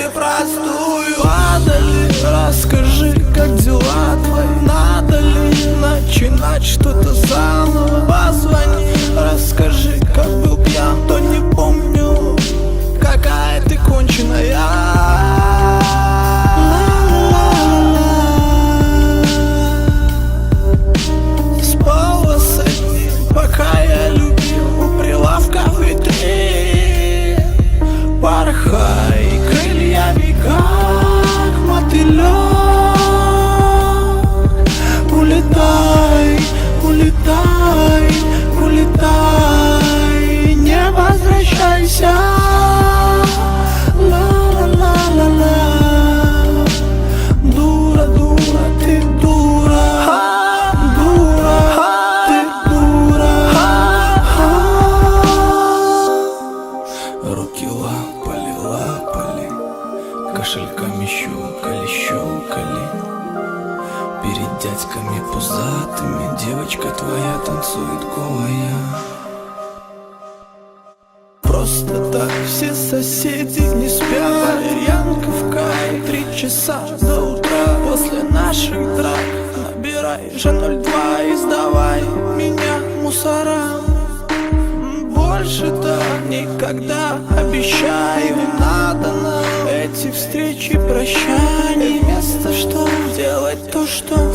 себе простую. Падали, расскажи, как дела твои Кошельками щелкали, щелкали. Перед дядьками пузатыми Девочка твоя танцует голая Просто так все соседи не спят. Валерьянка в кай Три часа до утра. После наших драк Набирай же 02 и сдавай Меня мусора. Больше так никогда Обещаю, надо Эти встречи прощаний Вместо что делать то, что